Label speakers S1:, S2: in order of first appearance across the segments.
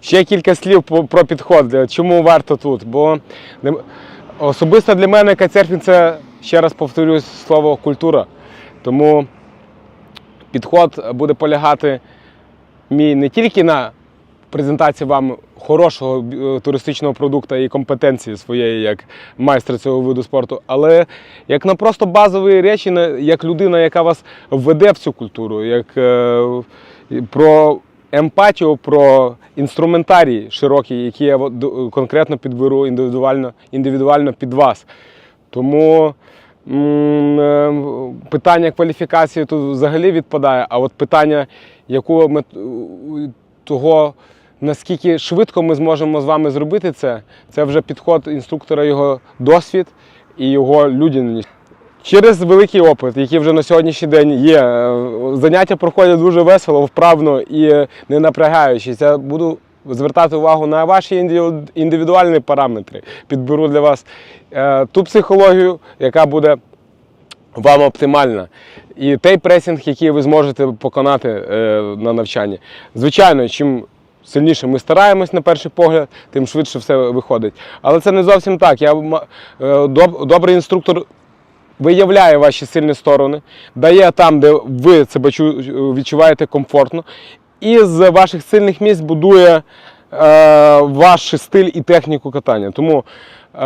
S1: Ще кілька слів про підход. Чому варто тут? Бо особисто для мене кайцерфінг це, ще раз повторюсь, слово культура. Тому підход буде полягати мій не тільки на презентації вам хорошого е, туристичного продукту і компетенції своєї як майстра цього виду спорту, але як на просто базові речі, як людина, яка вас введе в цю культуру, як е, про емпатію, про інструментарій широкий, який я конкретно підберу індивідуально, індивідуально під вас. Тому е, питання кваліфікації тут взагалі відпадає, а от питання, якого ми е, того, наскільки швидко ми зможемо з вами зробити це, це вже підход інструктора, його досвід і його людяність. Через великий опит, який вже на сьогоднішній день є, е, заняття проходять дуже весело, вправно і не напрягаючись. Я буду звертати увагу на ваші індивідуальні параметри. Підберу для вас е, ту психологію, яка буде вам оптимальна. І той пресінг, який ви зможете поконати е, на навчанні. Звичайно, чим сильніше ми стараємось на перший погляд, тим швидше все виходить. Але це не зовсім так. Я, добрий інструктор виявляє ваші сильні сторони, дає там, де ви себе відчуваєте комфортно, і з ваших сильних місць будує е, ваш стиль і техніку катання. Тому, е,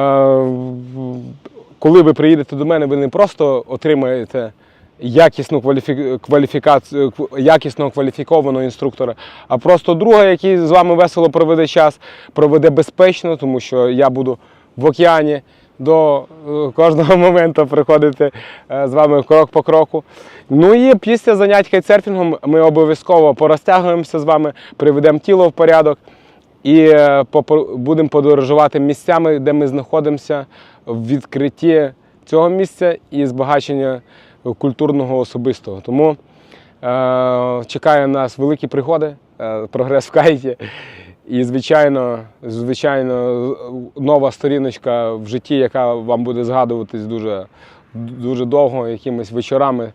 S1: коли ви приїдете до мене, ви не просто отримаєте якісну кваліфі... кваліфікацію, кв- якісного кваліфікованого інструктора, а просто друга, який з вами весело проведе час, проведе безпечно, тому що я буду в океані до е, кожного моменту приходити е, з вами крок по кроку. Ну і після занять кайтсерфінгом ми обов'язково порозтягуємося з вами, приведемо тіло в порядок і е, будемо подорожувати місцями, де ми знаходимося в відкритті цього місця і збагачення культурного особистого. Тому е, чекає нас великі пригоди, е, прогрес в кайті. І, звичайно, звичайно, нова сторіночка в житті, яка вам буде згадуватись дуже, дуже довго, якимись вечорами.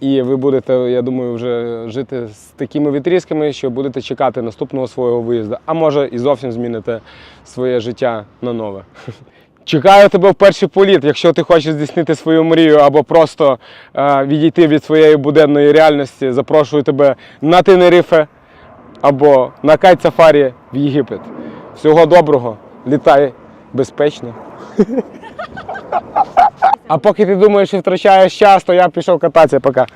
S1: І ви будете, я думаю, вже жити з такими відрізками, що будете чекати наступного свого виїзду, а може і зовсім зміните своє життя на нове. Чекаю тебе в перший політ, якщо ти хочеш здійснити свою мрію або просто е, відійти від своєї буденної реальності. Запрошую тебе на Тенерифе або на кайт сафарі в Єгипет. Всього доброго, літай безпечно. А поки ти думаєш, що втрачаєш час, то я пішов кататися пока.